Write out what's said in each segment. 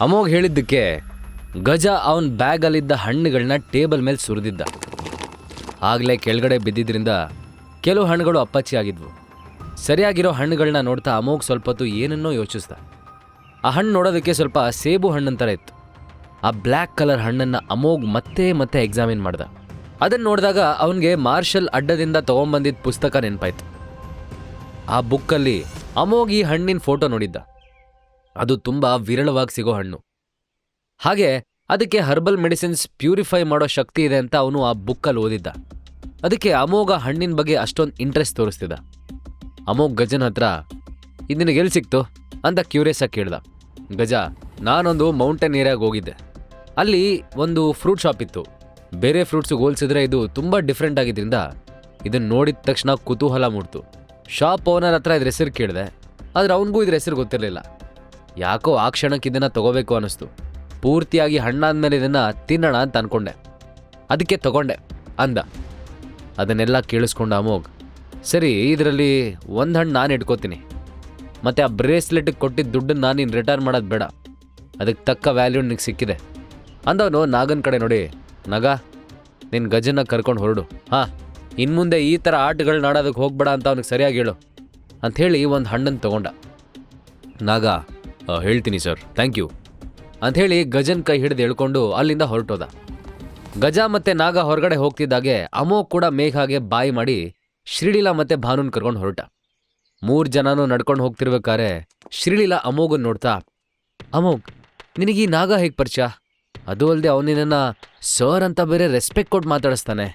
ಅಮೋಘ್ ಹೇಳಿದ್ದಕ್ಕೆ ಗಜ ಅವನ ಬ್ಯಾಗಲ್ಲಿದ್ದ ಹಣ್ಣುಗಳನ್ನ ಟೇಬಲ್ ಮೇಲೆ ಸುರಿದಿದ್ದ. ಆಗಲೇ ಕೆಳಗಡೆ ಬಿದ್ದಿದ್ರಿಂದ ಕೆಲವು ಹಣ್ಣುಗಳು ಅಪ್ಪಚ್ಚಿ ಆಗಿದ್ವು ಸರಿಯಾಗಿರೋ ಹಣ್ಣುಗಳನ್ನ ನೋಡ್ತಾ ಅಮೋಘ್ ಸ್ವಲ್ಪ ಹೊತ್ತು ಏನನ್ನೋ ಯೋಚಿಸ್ದ. ಆ ಹಣ್ಣು ನೋಡೋದಕ್ಕೆ ಸ್ವಲ್ಪ ಸೇಬು ಹಣ್ಣಂತರ ಇತ್ತು. ಆ ಬ್ಲ್ಯಾಕ್ ಕಲರ್ ಹಣ್ಣನ್ನು ಅಮೋಘ್ ಮತ್ತೆ ಮತ್ತೆ ಎಕ್ಸಾಮಿನ್ ಮಾಡ್ದ. ಅದನ್ನು ನೋಡಿದಾಗ ಅವನಿಗೆ ಮಾರ್ಷಲ್ ಅಡ್ಡದಿಂದ ತೊಗೊಂಬಂದಿದ್ದ ಪುಸ್ತಕ ನೆನಪಾಯ್ತು. ಆ ಬುಕ್ಕಲ್ಲಿ ಅಮೋಘ್ ಈ ಹಣ್ಣಿನ ಫೋಟೋ ನೋಡಿದ್ದ. ಅದು ತುಂಬ ವಿರಳವಾಗಿ ಸಿಗೋ ಹಣ್ಣು. ಹಾಗೆ ಅದಕ್ಕೆ ಹರ್ಬಲ್ ಮೆಡಿಸಿನ್ಸ್ ಪ್ಯೂರಿಫೈ ಮಾಡೋ ಶಕ್ತಿ ಇದೆ ಅಂತ ಅವನು ಆ ಬುಕ್ಕಲ್ಲಿ ಓದಿದ್ದ. ಅದಕ್ಕೆ ಅಮೋಘ ಹಣ್ಣಿನ ಬಗ್ಗೆ ಅಷ್ಟೊಂದು ಇಂಟ್ರೆಸ್ಟ್ ತೋರಿಸ್ತಿದ್ದ. ಅಮೋಘ್ ಗಜನ್ ಹತ್ರ ಇದು ನಿನಗೆ ಎಲ್ಲಿ ಸಿಕ್ತು? ಅಂತ ಕ್ಯೂರಿಯಸ್ ಆಗಿ ಕೇಳ್ದ. ಗಜ, ನಾನೊಂದು ಮೌಂಟೇನ್ ಏರಿಯಾಗೆ ಹೋಗಿದ್ದೆ. ಅಲ್ಲಿ ಒಂದು ಫ್ರೂಟ್ ಶಾಪ್ ಇತ್ತು. ಬೇರೆ ಫ್ರೂಟ್ಸಿಗೆ ಹೋಲಿಸಿದ್ರೆ ಇದು ತುಂಬ ಡಿಫ್ರೆಂಟ್ ಆಗಿದ್ದರಿಂದ ಇದನ್ನು ನೋಡಿದ ತಕ್ಷಣ ಕುತೂಹಲ ಮೂಡ್ತು. ಶಾಪ್ ಓನರ್ ಹತ್ರ ಇದ್ರ ಹೆಸರು ಕೇಳಿದೆ. ಆದರೆ ಅವನಿಗೂ ಇದ್ರ ಹೆಸರು ಗೊತ್ತಿರಲಿಲ್ಲ. ಯಾಕೋ ಆ ಕ್ಷಣಕ್ಕೆ ಇದನ್ನು ತಗೋಬೇಕು ಅನ್ನಿಸ್ತು. ಪೂರ್ತಿಯಾಗಿ ಹಣ್ಣಾದ್ಮೇಲೆ ಇದನ್ನು ತಿನ್ನೋಣ ಅಂತ ಅನ್ಕೊಂಡೆ. ಅದಕ್ಕೆ ತಗೊಂಡೆ ಅಂದ. ಅದನ್ನೆಲ್ಲ ಕೇಳಿಸ್ಕೊಂಡ ಅಮೋಗ್ ಸರಿ ಇದರಲ್ಲಿ ಒಂದು ಹಣ್ಣು ನಾನು ಇಟ್ಕೋತೀನಿ. ಮತ್ತು ಆ ಬ್ರೇಸ್ಲೆಟ್ಗೆ ಕೊಟ್ಟಿದ್ದ ದುಡ್ಡನ್ನು ನಾನು ಇನ್ನು ರಿಟರ್ನ್ ಮಾಡೋದು ಬೇಡ. ಅದಕ್ಕೆ ತಕ್ಕ ವ್ಯಾಲ್ಯೂ ನಿನಗೆ ಸಿಕ್ಕಿದೆ. ಅಂದವನು ನಾಗನ ಕಡೆ ನೋಡಿ ನಗ ನಿನ್ನ ಗಜನ ಕರ್ಕೊಂಡು ಹೊರಡು. ಹಾಂ ಇನ್ನು ಮುಂದೆ ಈ ಥರ ಆಟಗಳನ್ನ ಆಡೋದಕ್ಕೆ ಹೋಗ್ಬೇಡ ಅಂತ ಅವ್ನಿಗೆ ಸರಿಯಾಗಿ ಹೇಳು ಅಂಥೇಳಿ ಒಂದು ಹಣ್ಣನ್ನು ತಗೊಂಡ. ನಾಗ "ಆ, ಹೇಳ್ತೀನಿ ಸರ್. ಥ್ಯಾಂಕ್ ಯು ಅಂಥೇಳಿ ಗಜನ್ ಕೈ ಹಿಡಿದು ಎಳ್ಕೊಂಡು ಅಲ್ಲಿಂದ ಹೊರಟೋದ. ಗಜ ಮತ್ತೆ ನಾಗ ಹೊರಗಡೆ ಹೋಗ್ತಿದ್ದಾಗೆ ಅಮೋ ಕೂಡ ಮೇಘಾಗೆ ಬಾಯಿ ಮಾಡಿ ಶ್ರೀಲೀಲಾ ಮತ್ತೆ ಭಾನುನ್ ಕರ್ಕೊಂಡು ಹೊರಟ. ಮೂರು ಜನನೂ ನಡ್ಕೊಂಡು ಹೋಗ್ತಿರ್ಬೇಕಾದ್ರೆ ಶ್ರೀಲೀಲಾ ಅಮೋಗನ್ ನೋಡ್ತಾ ಅಮೋಗ್ ನಿನಗೆ ಈ ನಾಗ ಹೇಗೆ ಪರಿಚಯ? ಅದು ಅಲ್ಲದೆ ಅವನಿನ್ನ ಸರ್ ಅಂತ ಬೇರೆ ರೆಸ್ಪೆಕ್ಟ್ ಕೊಟ್ಟು ಮಾತಾಡಿಸ್ತಾನೆ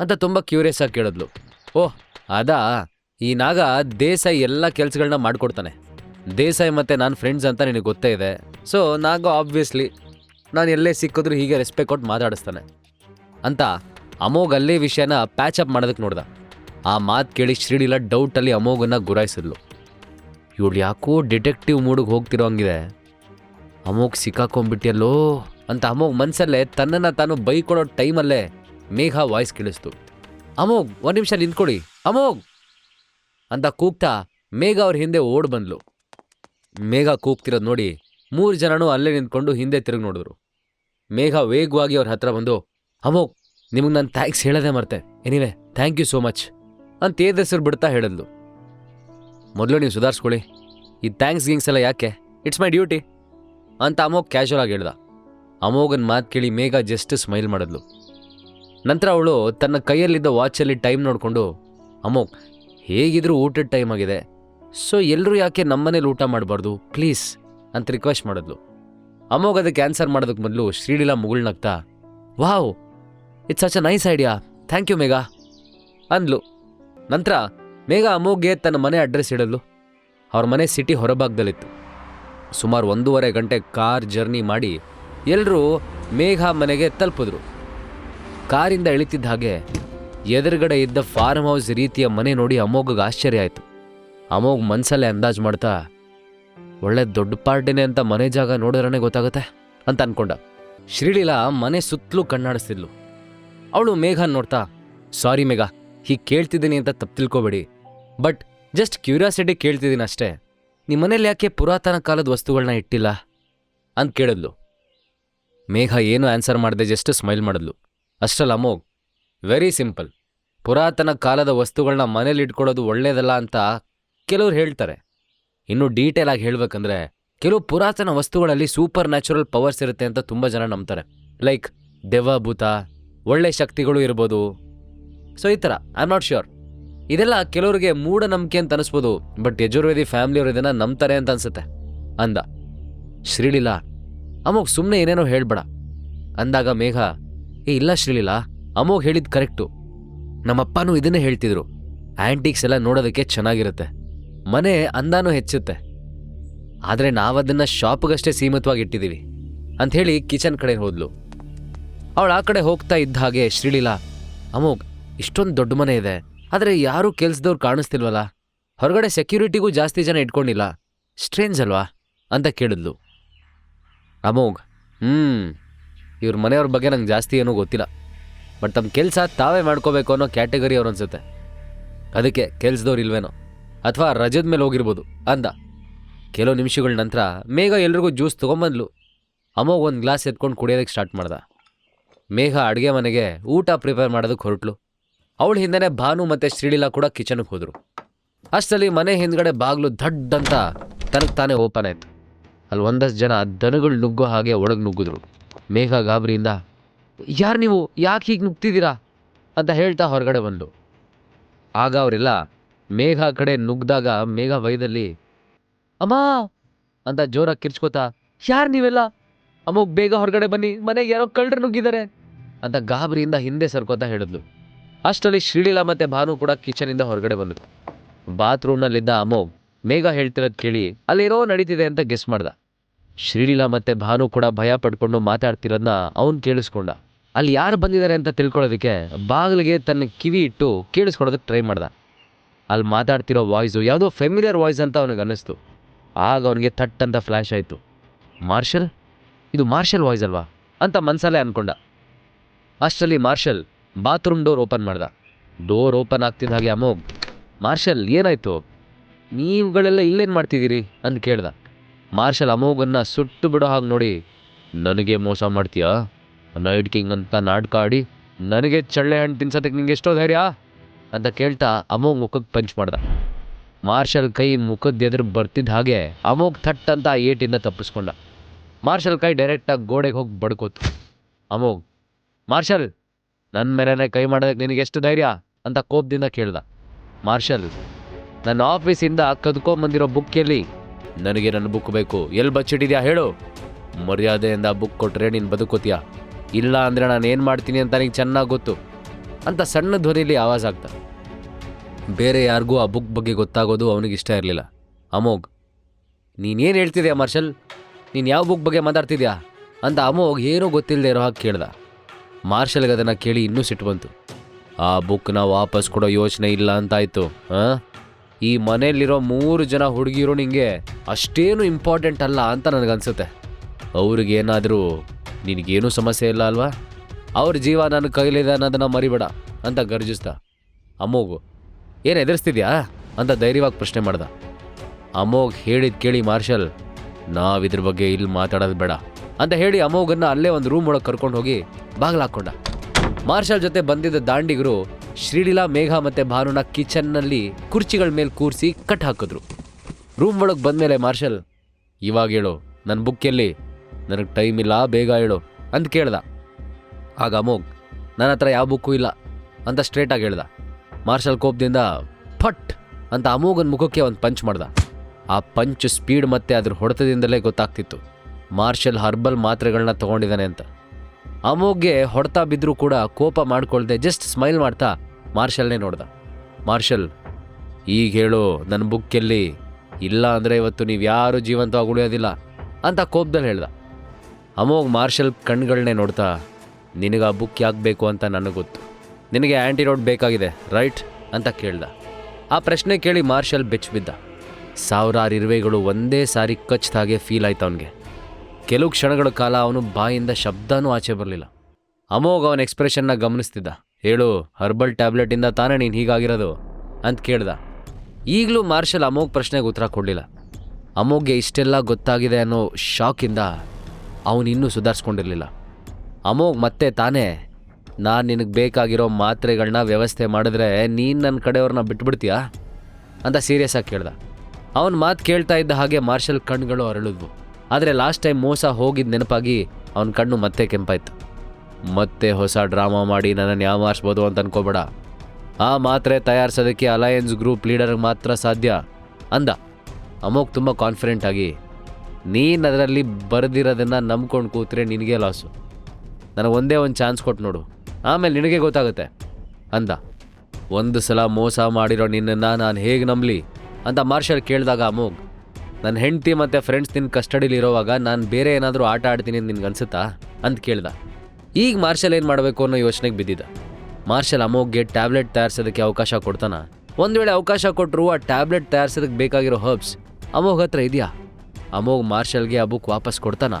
ಅಂತ ತುಂಬ ಕ್ಯೂರಿಯಸ್ ಆಗಿ ಕೇಳಿದ್ಲು. ಓಹ್, ಅದಾ? ಈ ನಾಗ ದೇಸಾಯಿ ಎಲ್ಲ ಕೆಲಸಗಳನ್ನ ಮಾಡ್ಕೊಡ್ತಾನೆ. ದೇಸಾಯಿ ಮತ್ತೆ ನಾನು ಫ್ರೆಂಡ್ಸ್ ಅಂತ ನಿನಗೆ ಗೊತ್ತೇ ಇದೆ. ಸೊ ನಾಗೋ ಆಬ್ವಿಯಸ್ಲಿ ನಾನು ಎಲ್ಲೇ ಸಿಕ್ಕಿದ್ರು ಹೀಗೆ ರೆಸ್ಪೆಕ್ಟ್ ಕೊಟ್ಟು ಮಾತಾಡಿಸ್ತಾನೆ. ಅಂತ ಅಮೋಘ್ ಅಲ್ಲೇ ವಿಷಯನ ಪ್ಯಾಚ್ ಅಪ್ ಮಾಡೋದಕ್ಕೆ ನೋಡ್ದ. ಆ ಮಾತು ಕೇಳಿ ಶ್ರೀಡಿಲ ಡೌಟಲ್ಲಿ ಅಮೋಘನ್ನ ಗುರಾಯಿಸಿದ್ಲು. ಇವಳು ಯಾಕೋ ಡಿಟೆಕ್ಟಿವ್ ಮೂಡಿಗೆ ಹೋಗ್ತಿರೋ ಹಂಗಿದೆ. ಅಮೋಘ್ ಸಿಕ್ಕಾಕೊಂಡ್ಬಿಟ್ಟಿಯಲ್ಲೋ ಅಂತ ಅಮೋಘ್ ಮನಸಲ್ಲೇ ತನ್ನನ್ನು ತಾನು ಬೈಕೊಡೋ ಟೈಮಲ್ಲೇ ಮೇಘ ವಾಯ್ಸ್ ಕೇಳಿಸ್ತು. ಅಮೋಘ್, ಒಂದು ನಿಮಿಷ ನಿಂತ್ಕೊಡಿ. ಅಮೋಘ್! ಅಂತ ಕೂಗ್ತಾ ಮೇಘ ಅವ್ರ ಹಿಂದೆ ಓಡ್ ಬಂದ್ಲು. ಮೇಘ ಕೂಗ್ತಿರೋದು ನೋಡಿ ಮೂರು ಜನನೂ ಅಲ್ಲೇ ನಿಂತ್ಕೊಂಡು ಹಿಂದೆ ತಿರುಗಿ ನೋಡಿದ್ರು. ಮೇಘ ವೇಗವಾಗಿ ಅವ್ರ ಹತ್ರ ಬಂದು ಅಮೋಕ್ ನಿಮಗೆ ನಾನು ಥ್ಯಾಂಕ್ಸ್ ಹೇಳೋದೇ ಮರ್ತೆ. Anyway thank you so much ಅಂತ ಏದೆಸರು ಬಿಡ್ತಾ ಹೇಳಿದ್ಲು. ಮೊದಲು ನೀವು ಸುಧಾರಿಸ್ಕೊಳ್ಳಿ. ಈ ಥ್ಯಾಂಕ್ಸ್ ಗಿಂಗ್ಸ್ ಎಲ್ಲ ಯಾಕೆ? ಇಟ್ಸ್ ಮೈ ಡ್ಯೂಟಿ ಅಂತ ಅಮೋಗ್ ಕ್ಯಾಶುವಲ್ ಆಗಿ ಹೇಳ್ದ. ಅಮೋಗನ್ ಮಾತು ಕೇಳಿ ಮೇಘ ಜಸ್ಟ್ ಸ್ಮೈಲ್ ಮಾಡಿದ್ಲು. ನಂತರ ಅವಳು ತನ್ನ ಕೈಯಲ್ಲಿದ್ದ ವಾಚಲ್ಲಿ ಟೈಮ್ ನೋಡಿಕೊಂಡು ಅಮೋಗ್ ಹೇಗಿದ್ರೂ ಊಟದ ಟೈಮ್ ಆಗಿದೆ? ಸೊ ಎಲ್ಲರೂ ಯಾಕೆ ನಮ್ಮನೇಲಿ ಊಟ ಮಾಡಬಾರ್ದು? ಪ್ಲೀಸ್ ಅಂತ ರಿಕ್ವೆಸ್ಟ್ ಮಾಡಿದ್ಲು. ಅಮೋಘ್ ಅದಕ್ಕೆ ಆನ್ಸರ್ ಮಾಡೋದಕ್ಕೆ ಮೊದಲು Sreeleela ಮುಗುಳ್ನಗ್ತಾ wow it's such a nice idea thank you Megha. ಅಂದ್ಲು. ನಂತರ ಮೇಘ ಅಮೋಘ್ಗೆ ತನ್ನ ಮನೆ ಅಡ್ರೆಸ್ ಇಡಲು ಅವ್ರ ಮನೆ ಸಿಟಿ ಹೊರಭಾಗದಲ್ಲಿತ್ತು. ಸುಮಾರು ಒಂದೂವರೆ ಗಂಟೆ ಕಾರ್ ಜರ್ನಿ ಮಾಡಿ ಎಲ್ಲರೂ ಮೇಘ ಮನೆಗೆ ತಲುಪಿದ್ರು. ಕಾರಿಂದ ಇಳಿತಿದ್ದ ಹಾಗೆ ಎದುರುಗಡೆ ಇದ್ದ ಫಾರ್ಮ್ ಹೌಸ್ ರೀತಿಯ ಮನೆ ನೋಡಿ ಅಮೋಘಗೆ ಆಶ್ಚರ್ಯ ಆಯಿತು. ಅಮೋಘ್ ಮನ್ಸಲ್ಲೇ ಅಂದಾಜು ಮಾಡ್ತಾ, ಒಳ್ಳೆ ದೊಡ್ಡ ಪಾರ್ಟಿನೇ ಅಂತ ಮನೆ ಜಾಗ ನೋಡಿದ್ರೇ ಗೊತ್ತಾಗುತ್ತೆ ಅಂತ ಅನ್ಕೊಂಡ. ಶ್ರೀಲೀಲಾ ಮನೆ ಸುತ್ತಲೂ ಕಣ್ಣಾಡಿಸ್ತಿದ್ಲು. ಅವಳು ಮೇಘನ್ ನೋಡ್ತಾ, ಸಾರಿ ಮೇಘ, ಹೀಗೆ ಕೇಳ್ತಿದ್ದೀನಿ ಅಂತ ತಪ್ಪು ತಿಳ್ಕೊಬೇಡಿ. ಬಟ್ ಜಸ್ಟ್ ಕ್ಯೂರಿಯಾಸಿಟಿ ಕೇಳ್ತಿದ್ದೀನಿ ಅಷ್ಟೇ. ನಿಮ್ಮ ಮನೇಲಿ ಯಾಕೆ ಪುರಾತನ ಕಾಲದ ವಸ್ತುಗಳನ್ನ ಇಟ್ಟಿಲ್ಲ? ಅಂತ ಕೇಳಿದ್ಲು. ಮೇಘ ಏನು ಆನ್ಸರ್ ಮಾಡದೆ ಜಸ್ಟ್ ಸ್ಮೈಲ್ ಮಾಡಿದ್ಲು. ಅಷ್ಟಲ್ಲ ಅಮೋಗ್ ವೆರಿ ಸಿಂಪಲ್. ಪುರಾತನ ಕಾಲದ ವಸ್ತುಗಳನ್ನ ಮನೇಲಿ ಇಟ್ಕೊಳ್ಳೋದು ಒಳ್ಳೇದಲ್ಲ ಅಂತ ಕೆಲವ್ರು ಹೇಳ್ತಾರೆ. ಇನ್ನು ಡೀಟೇಲ್ ಆಗಿ ಹೇಳ್ಬೇಕಂದ್ರೆ, ಕೆಲವು ಪುರಾತನ ವಸ್ತುಗಳಲ್ಲಿ ಸೂಪರ್ ನ್ಯಾಚುರಲ್ ಪವರ್ಸ್ ಇರುತ್ತೆ ಅಂತ ತುಂಬ ಜನ ನಂಬ್ತಾರೆ. ಲೈಕ್ ದೇವಭೂತ ಭೂತ ಒಳ್ಳೆ ಶಕ್ತಿಗಳು ಇರ್ಬೋದು. ಸೊ ಈ ಥರ ಐ ಆಮ್ ನಾಟ್ ಶ್ಯೂರ್ ಇದೆಲ್ಲ ಕೆಲವರಿಗೆ ಮೂಢನಂಬಿಕೆ ಅಂತ ಅನಿಸ್ಬೋದು ಬಟ್ ಯಜುರ್ವೇದಿ ಫ್ಯಾಮಿಲಿಯವರು ಇದನ್ನು ನಂಬ್ತಾರೆ ಅಂತ ಅನ್ಸುತ್ತೆ. ಅಂದ. ಶ್ರೀಲೀಲಾ. ಅಮೋಗ್ ಸುಮ್ಮನೆ ಏನೇನೋ ಹೇಳ್ಬೇಡ. ಅಂದಾಗ ಮೇಘ, ಏ, ಇಲ್ಲ ಶ್ರೀಲೀಲಾ ಅಮೋಗ್ ಹೇಳಿದ್ದು ಕರೆಕ್ಟು ನಮ್ಮಪ್ಪನೂ ಇದನ್ನೇ ಹೇಳ್ತಿದ್ರು. ಆ್ಯಂಟಿಕ್ಸ್ ಎಲ್ಲ ನೋಡೋದಕ್ಕೆ ಚೆನ್ನಾಗಿರುತ್ತೆ. ಮನೆ ಅಂದಾನು ಹೆಚ್ಚುತ್ತೆ. ಆದರೆ ನಾವದನ್ನು ಶಾಪ್ಗಷ್ಟೇ ಸೀಮಿತವಾಗಿ ಇಟ್ಟಿದ್ದೀವಿ ಅಂಥೇಳಿ ಕಿಚನ್ ಕಡೆ ಹೋದ್ಲು. ಅವಳು ಆ ಕಡೆ ಹೋಗ್ತಾ ಇದ್ದ ಹಾಗೆ ಶ್ರೀಲೀಲಾ ಅಮೋಗ್ ಇಷ್ಟೊಂದು ದೊಡ್ಡ ಮನೆ ಇದೆ, ಆದರೆ ಯಾರೂ ಕೆಲ್ಸದವ್ರು ಕಾಣಿಸ್ತಿಲ್ವಲ್ಲ? ಹೊರಗಡೆ ಸೆಕ್ಯೂರಿಟಿಗೂ ಜಾಸ್ತಿ ಜನ ಇಟ್ಕೊಂಡಿಲ್ಲ, ಸ್ಟ್ರೇಂಜ್ ಅಲ್ವಾ? ಅಂತ ಕೇಳಿದ್ಲು. ಅಮೋಗ್ ಹ್ಞೂ ಇವ್ರ ಮನೆಯವ್ರ ಬಗ್ಗೆ ನಂಗೆ ಜಾಸ್ತಿ ಏನೂ ಗೊತ್ತಿಲ್ಲ, ಬಟ್ ತಮ್ಮ ಕೆಲಸ ತಾವೇ ಮಾಡ್ಕೋಬೇಕು ಅನ್ನೋ ಕ್ಯಾಟಗರಿ ಅವ್ರು ಅನ್ಸುತ್ತೆ. ಅದಕ್ಕೆ ಕೆಲ್ಸದವ್ರು ಇಲ್ವೇನೋ? ಅಥವಾ ರಜದ ಮೇಲೆ ಹೋಗಿರ್ಬೋದು, ಅಂದ. ಕೆಲವು ನಿಮಿಷಗಳ ನಂತರ ಮೇಘ ಎಲ್ರಿಗೂ ಜ್ಯೂಸ್ ತೊಗೊಂಬಂದ್ಲು. ಅಮೋಘ್ ಒಂದು ಗ್ಲಾಸ್ ಎತ್ಕೊಂಡು ಕುಡಿಯೋದಕ್ಕೆ ಸ್ಟಾರ್ಟ್ ಮಾಡ್ದ. ಮೇಘ ಅಡುಗೆ ಮನೆಗೆ ಊಟ ಪ್ರಿಪೇರ್ ಮಾಡೋದಕ್ಕೆ ಹೊರಟ್ಲು. ಅವಳ ಹಿಂದೆನೇ ಭಾನು ಮತ್ತು ಶ್ರೀಲೀಲಾ ಕೂಡ ಕಿಚನ್ಗೆ ಹೋದರು. ಅಷ್ಟರಲ್ಲಿ ಮನೆ ಹಿಂದ್ಗಡೆ ಬಾಗಿಲು ದಡ್ ಅಂತ ತನಗೆ ತಾನೇ ಓಪನ್ ಆಯಿತು. ಅಲ್ಲಿ ಒಂದಷ್ಟು ಜನ ದನಗಳು ನುಗ್ಗೋ ಹಾಗೆ ಒಳಗೆ ನುಗ್ಗಿದ್ರು. ಮೇಘ ಗಾಬರಿಯಿಂದ, ಯಾರು ನೀವು? ಯಾಕೆ ಹೀಗೆ ನುಗ್ತಿದ್ದೀರಾ ಅಂತ ಹೇಳ್ತಾ ಹೊರಗಡೆ ಬಂದು ಆಗ ಅವರೆಲ್ಲ ಮೇಘ ಕಡೆ ನುಗ್ಗಿದಾಗ ಮೇಘ ಭಯದಲ್ಲಿ ಅಮ್ಮ! ಅಂತ ಜೋರಾಗಿ ಕಿರ್ಚ್ಕೋತಾ, ಯಾರು ನೀವೆಲ್ಲ? ಅಮ್ಮಗ್ ಬೇಗ ಹೊರಗಡೆ ಬನ್ನಿ, ಮನೆಗೆ ಯಾರೋ ಕಳ್ಳರು ನುಗ್ಗಿದ್ದಾರೆ ಅಂತ ಗಾಬರಿಯಿಂದ ಹಿಂದೆ ಸರ್ಕೋತಾ ಹೇಳಿದ್ಲು. ಅಷ್ಟರಲ್ಲಿ ಶ್ರೀಲೀಲಾ ಮತ್ತೆ ಭಾನು ಕೂಡ ಕಿಚನಿಂದ ಹೊರಗಡೆ ಬಂದ್ರು ಬಾತ್ರೂಮ್ನಲ್ಲಿದ್ದ ಅಮೋಘ್ ಮೇಘ ಹೇಳ್ತಿರೋದು ಕೇಳಿ ಅಲ್ಲಿರೋ ನಡೀತಿದೆ ಅಂತ ಗೆಸ್ ಮಾಡ್ದ. ಶ್ರೀಲೀಲಾ ಮತ್ತೆ ಭಾನು ಕೂಡ ಭಯ ಪಡ್ಕೊಂಡು ಮಾತಾಡ್ತಿರೋದನ್ನ ಅವನು ಕೇಳಿಸ್ಕೊಂಡ. ಅಲ್ಲಿ ಯಾರು ಬಂದಿದ್ದಾರೆ ಅಂತ ತಿಳ್ಕೊಳ್ಳೋದಕ್ಕೆ ಬಾಗಿಲಿಗೆ ತನ್ನ ಕಿವಿ ಇಟ್ಟು ಕೇಳಿಸ್ಕೊಡೋದಕ್ಕೆ ಟ್ರೈ ಮಾಡ್ದ. ಅಲ್ಲಿ ಮಾತಾಡ್ತಿರೋ ವಾಯ್ಸು ಯಾವುದೋ ಫೆಮಿಲಿಯರ್ ವಾಯ್ಸ್ ಅಂತ ಅವನಿಗೆ ಅನ್ನಿಸ್ತು. ಆಗ ಅವನಿಗೆ ಥಟ್ ಅಂತ ಫ್ಲ್ಯಾಶ್ ಆಯಿತು. ಮಾರ್ಷಲ್, ಇದು ಮಾರ್ಷಲ್ ವಾಯ್ಸ್ ಅಲ್ವಾ? ಅಂತ ಮನಸಲ್ಲೇ ಅಂದ್ಕೊಂಡ ಅಷ್ಟರಲ್ಲಿ ಮಾರ್ಷಲ್ ಬಾತ್ರೂಮ್ ಡೋರ್ ಓಪನ್ ಮಾಡ್ದ. ಡೋರ್ ಓಪನ್ ಆಗ್ತಿದ್ದ ಹಾಗೆ ಅಮೋಘ್ ಮಾರ್ಷಲ್, ಏನಾಯಿತು? ನೀವುಗಳೆಲ್ಲ ಇಲ್ಲೇನು ಮಾಡ್ತಿದ್ದೀರಿ? ಅಂತ ಕೇಳ್ದ. ಮಾರ್ಷಲ್ ಅಮೋಘನ್ನು ಸುಟ್ಟು ಬಿಡೋ ಹಾಗೆ ನೋಡಿ, ನನಗೆ ಮೋಸ ಮಾಡ್ತೀಯಾ? ನೈಟ್ ಕಿಂಗ್ ಅಂತ ನಾಟಕ ಆಡಿ ನನಗೆ ಚಳ್ಳೆ ಹಣ್ಣು ತಿನ್ಸೋದಕ್ಕೆ ನಿಂಗೆ ಎಷ್ಟೋ ಧೈರ್ಯ? ಅಂತ ಕೇಳ್ತಾ ಅಮೋಘ್ ಮುಖಕ್ಕೆ ಪಂಚ್ ಮಾಡ್ದ. ಮಾರ್ಷಲ್ ಕೈ ಮುಖದ ಎದುರು ಬರ್ತಿದ್ದ ಹಾಗೆ ಅಮೋಘ್ ಥಟ್ ಅಂತ ಆ ಏಟಿಂದ ತಪ್ಪಿಸ್ಕೊಂಡ. ಮಾರ್ಷಲ್ ಕೈ ಡೈರೆಕ್ಟಾಗಿ ಗೋಡೆಗೆ ಹೋಗಿ ಬಡ್ಕೋತು. ಅಮೋಘ್, ಮಾರ್ಷಲ್ ನನ್ನ ಮೇಲೇ ಕೈ ಮಾಡೋದಕ್ಕೆ ನಿನಗೆ ಎಷ್ಟು ಧೈರ್ಯ? ಅಂತ ಕೋಪದಿಂದ ಕೇಳ್ದ. ಮಾರ್ಷಲ್, ನನ್ನ ಆಫೀಸಿಂದ ಕದ್ಕೊಂಬಂದಿರೋ ಬುಕ್ ಎಲ್ಲಿ ನನಗೆ ನನ್ನ ಬುಕ್ ಬೇಕು. ಎಲ್ಲಿ ಬಚ್ಚಿಟ್ಟಿದ್ಯಾ ಹೇಳು. ಮರ್ಯಾದೆಯಿಂದ ಬುಕ್ ಕೊಟ್ಟರೆ ನೀನು ಬದುಕೋತೀಯಾ ಇಲ್ಲ ಅಂದರೆ ನಾನು ಏನು ಮಾಡ್ತೀನಿ ಅಂತ ನನಗೆ ಚೆನ್ನಾಗಿ ಗೊತ್ತು. ಅಂತ ಸಣ್ಣ ಧ್ವನಿಲಿ ಆವಾಜ್ ಆಗ್ತಾ. ಬೇರೆ ಯಾರಿಗೂ ಆ ಬುಕ್ ಬಗ್ಗೆ ಗೊತ್ತಾಗೋದು ಅವನಿಗೆ ಇಷ್ಟ ಇರಲಿಲ್ಲ. ಅಮೋಘ್ ನೀನೇನು ಹೇಳ್ತಿದ್ಯಾ ಮಾರ್ಷಲ್? ನೀನು ಯಾವ ಬುಕ್ ಬಗ್ಗೆ ಮಾತಾಡ್ತಿದ್ಯಾ? ಅಂತ ಅಮೋಘ್ ಏನೂ ಗೊತ್ತಿಲ್ಲದೆ ಇರೋ ಹಾಗೆ ಕೇಳ್ದ. ಮಾರ್ಷಲ್ಗೆ ಅದನ್ನು ಕೇಳಿ ಇನ್ನೂ ಸಿಟ್ಟು ಬಂತು. ಆ ಬುಕ್ನ ವಾಪಸ್ ಕೊಡೋ ಯೋಚನೆ ಇಲ್ಲ ಅಂತಾಯ್ತು ಹಾಂ ಈ ಮನೆಯಲ್ಲಿರೋ ಮೂರು ಜನ ಹುಡುಗಿರು ನಿಮಗೆ ಅಷ್ಟೇನು ಇಂಪಾರ್ಟೆಂಟ್ ಅಲ್ಲ ಅಂತ ನನಗನ್ಸುತ್ತೆ. ಅವ್ರಿಗೇನಾದರೂ ನಿನಗೇನೂ ಸಮಸ್ಯೆ ಇಲ್ಲ ಅಲ್ವಾ? ಅವ್ರ ಜೀವ ನನ್ನ ಕೈಲಿದೆ ಅನ್ನೋದನ್ನ ಮರಿಬೇಡ ಅಂತ ಗರ್ಜಿಸ್ದ. ಅಮ್ಮೋಗು, ಏನು ಎದುರಿಸ್ತಿದ್ಯಾ ಅಂತ ಧೈರ್ಯವಾಗಿ ಪ್ರಶ್ನೆ ಮಾಡ್ದ. ಅಮೋಗ್ ಹೇಳಿದ್ ಕೇಳಿ ಮಾರ್ಷಲ್, ನಾವಿದ್ರ ಬಗ್ಗೆ ಇಲ್ಲಿ ಮಾತಾಡೋದು ಬೇಡ ಅಂತ ಹೇಳಿ ಅಮೋಗನ್ನ ಅಲ್ಲೇ ಒಂದು ರೂಮ್ ಒಳಗೆ ಕರ್ಕೊಂಡು ಹೋಗಿ ಬಾಗಿಲು ಹಾಕ್ಕೊಂಡ ಮಾರ್ಷಲ್ ಜೊತೆ ಬಂದಿದ್ದ ದಾಂಡಿಗರು ಶ್ರೀಲೀಲಾ, ಮೇಘ ಮತ್ತೆ ಭಾನುನ ಕಿಚನ್ನಲ್ಲಿ ಕುರ್ಚಿಗಳ ಮೇಲೆ ಕೂರಿಸಿ ಕಟ್ ಹಾಕಿದ್ರು. ರೂಮ್ ಒಳಗೆ ಬಂದಮೇಲೆ ಮಾರ್ಷಲ್, ಇವಾಗ ಹೇಳು ನನ್ನ ಬುಕ್ ಎಲ್ಲಿ? ನನಗೆ ಟೈಮ್ ಇಲ್ಲ, ಬೇಗ ಹೇಳು ಅಂತ ಕೇಳ್ದ. ಆಗ ಅಮೋಗ್ ನನ್ನ ಹತ್ರ ಯಾವ ಬುಕ್ಕು ಇಲ್ಲ ಅಂತ ಸ್ಟ್ರೇಟಾಗಿ ಹೇಳ್ದ. ಮಾರ್ಷಲ್ ಕೋಪದಿಂದ, ಫಟ್ ಅಂತ ಅಮೋಗನ್ ಮುಖಕ್ಕೆ ಒಂದು ಪಂಚ್ ಮಾಡ್ದ. ಆ ಪಂಚ್ ಸ್ಪೀಡ್ ಮತ್ತೆ ಅದ್ರ ಹೊಡೆತದಿಂದಲೇ ಗೊತ್ತಾಗ್ತಿತ್ತು. ಮಾರ್ಷಲ್ ಹರ್ಬಲ್ ಮಾತ್ರೆಗಳನ್ನ ತೊಗೊಂಡಿದ್ದಾನೆ ಅಂತ. ಅಮೋಗ್ಗೆ ಹೊಡೆತ ಬಿದ್ದರೂ ಕೂಡ ಕೋಪ ಮಾಡ್ಕೊಳ್ದೆ ಜಸ್ಟ್ ಸ್ಮೈಲ್ ಮಾಡ್ತಾ ಮಾರ್ಷಲ್ನೇ ನೋಡ್ದ. ಮಾರ್ಷಲ್ ಈಗ ಹೇಳು ನನ್ನ ಬುಕ್ ಎಲ್ಲಿ? ಇಲ್ಲ ಅಂದರೆ ಇವತ್ತು ನೀವು ಯಾರೂ ಜೀವಂತವಾಗಿ ಉಳಿಯೋದಿಲ್ಲ ಅಂತ ಕೋಪದಲ್ಲಿ ಹೇಳ್ದ. ಅಮೋಗ್ ಮಾರ್ಷಲ್ ಕಣ್ಗಳನ್ನೇ ನೋಡ್ತಾ ನಿನಗೆ ಆ ಬುಕ್ ಯಾಕೆ ಬೇಕು ಅಂತ ನನಗೆ ಗೊತ್ತು. ನಿನಗೆ ಆ್ಯಂಟಿರೋಡ್ ಬೇಕಾಗಿದೆ ರೈಟ್ ಅಂತ ಕೇಳ್ದ. ಆ ಪ್ರಶ್ನೆ ಕೇಳಿ ಮಾರ್ಷಲ್ ಬೆಚ್ಚಬಿದ್ದ. ಸಾವಿರಾರು ಇರುವೆಗಳು ಒಂದೇ ಸಾರಿ ಕಚ್ಚಿದಾಗೆ ಫೀಲ್ ಆಯ್ತು ಅವನಿಗೆ. ಕೆಲವು ಕ್ಷಣಗಳ ಕಾಲ ಅವನು ಬಾಯಿಂದ ಶಬ್ದನೂ ಆಚೆ ಬರಲಿಲ್ಲ. ಅಮೋಘ್ ಅವನ ಎಕ್ಸ್ಪ್ರೆಷನ್ನ ಗಮನಿಸ್ತಿದ್ದ. ಹೇಳು ಹರ್ಬಲ್ ಟ್ಯಾಬ್ಲೆಟಿಂದ ತಾನೇ ನೀನು ಹೀಗಾಗಿರೋದು? ಅಂತ ಕೇಳ್ದ. ಈಗಲೂ ಮಾರ್ಷಲ್ ಅಮೋಘ್ ಪ್ರಶ್ನೆಗೆ ಉತ್ತರ ಕೊಡಲಿಲ್ಲ. ಅಮೋಘ್ಗೆ ಇಷ್ಟೆಲ್ಲ ಗೊತ್ತಾಗಿದೆ ಅನ್ನೋ ಶಾಕಿಂದ ಅವನಿನ್ನೂ ಸುಧಾರಿಸ್ಕೊಂಡಿರಲಿಲ್ಲ. ಅಮೋಘ್ ಮತ್ತೆ ತಾನೇ, ನಾನು ನಿನಗೆ ಬೇಕಾಗಿರೋ ಮಾತ್ರೆಗಳನ್ನ ವ್ಯವಸ್ಥೆ ಮಾಡಿದ್ರೆ ನೀನು ನನ್ನ ಕಡೆಯವ್ರನ್ನ ಬಿಟ್ಬಿಡ್ತೀಯಾ? ಅಂತ ಸೀರಿಯಸ್ ಆಗಿ ಕೇಳ್ದ. ಅವನ ಮಾತು ಕೇಳ್ತಾ ಇದ್ದ ಹಾಗೆ ಮಾರ್ಷಲ್ ಕಣ್ಗಳು ಅರಳಿದ್ವು. ಆದರೆ ಲಾಸ್ಟ್ ಟೈಮ್ ಮೋಸ ಹೋಗಿದ್ದ ನೆನಪಾಗಿ ಅವನ ಕಣ್ಣು ಮತ್ತೆ ಕೆಂಪಾಯ್ತು. ಮತ್ತೆ ಹೊಸ ಡ್ರಾಮಾ ಮಾಡಿ ನನ್ನನ್ನು ಯಾಮಾರಿಸ್ಬೋದು ಅಂತ ಅನ್ಕೋಬೇಡ. ಆ ಮಾತ್ರೆ ತಯಾರಿಸೋದಕ್ಕೆ ಅಲಯನ್ಸ್ ಗ್ರೂಪ್ ಲೀಡರ್ಗೆ ಮಾತ್ರ ಸಾಧ್ಯ, ಅಂದ. ಅಮೋಕ್ ತುಂಬ ಕಾನ್ಫಿಡೆಂಟ್ ಆಗಿ, ನೀನು ಅದರಲ್ಲಿ ಬರೆದಿರೋದನ್ನು ನಂಬ್ಕೊಂಡು ಕೂತ್ರೆ ನಿನಗೆ ಲಾಸು ನನಗೆ ಒಂದೇ ಒಂದು ಚಾನ್ಸ್ ಕೊಟ್ಟು ನೋಡು. ಆಮೇಲೆ ನಿನಗೆ ಗೊತ್ತಾಗುತ್ತೆ. ಅಂದ. ಒಂದು ಸಲ ಮೋಸ ಮಾಡಿರೋ ನಿನ್ನನ್ನು ನಾನು ಹೇಗೆ ನಂಬಲಿ? ಅಂತ ಮಾರ್ಷಲ್ ಕೇಳಿದಾಗ ಅಮೋಗ್ ನನ್ನ ಹೆಂಡತಿ ಮತ್ತು ಫ್ರೆಂಡ್ಸ್ ನಿನ್ನ ಕಸ್ಟಡಿಲಿ ಇರೋವಾಗ ನಾನು ಬೇರೆ ಏನಾದರೂ ಆಟ ಆಡ್ತೀನಿ ಅಂತ ನಿನ್ಗೆ ಅನಿಸುತ್ತಾ? ಅಂತ ಕೇಳ್ದ. ಈಗ ಮಾರ್ಷಲ್ ಏನು ಮಾಡಬೇಕು ಅನ್ನೋ ಯೋಚನೆಗೆ ಬಿದ್ದಿದ್ದ. ಮಾರ್ಷಲ್ ಅಮೋಗ್ಗೆ ಟ್ಯಾಬ್ಲೆಟ್ ತಯಾರಿಸೋದಕ್ಕೆ ಅವಕಾಶ ಕೊಡ್ತಾನ. ಒಂದು ವೇಳೆ ಅವಕಾಶ ಕೊಟ್ಟರು ಆ ಟ್ಯಾಬ್ಲೆಟ್ ತಯಾರಿಸೋದಕ್ಕೆ ಬೇಕಾಗಿರೋ ಹರ್ಬ್ಸ್ ಅಮೋಘ್ ಹತ್ರ ಇದೆಯಾ? ಅಮೋಘ್ ಮಾರ್ಷಲ್ಗೆ ಆ ಬುಕ್ ವಾಪಸ್ ಕೊಡ್ತಾನಾ?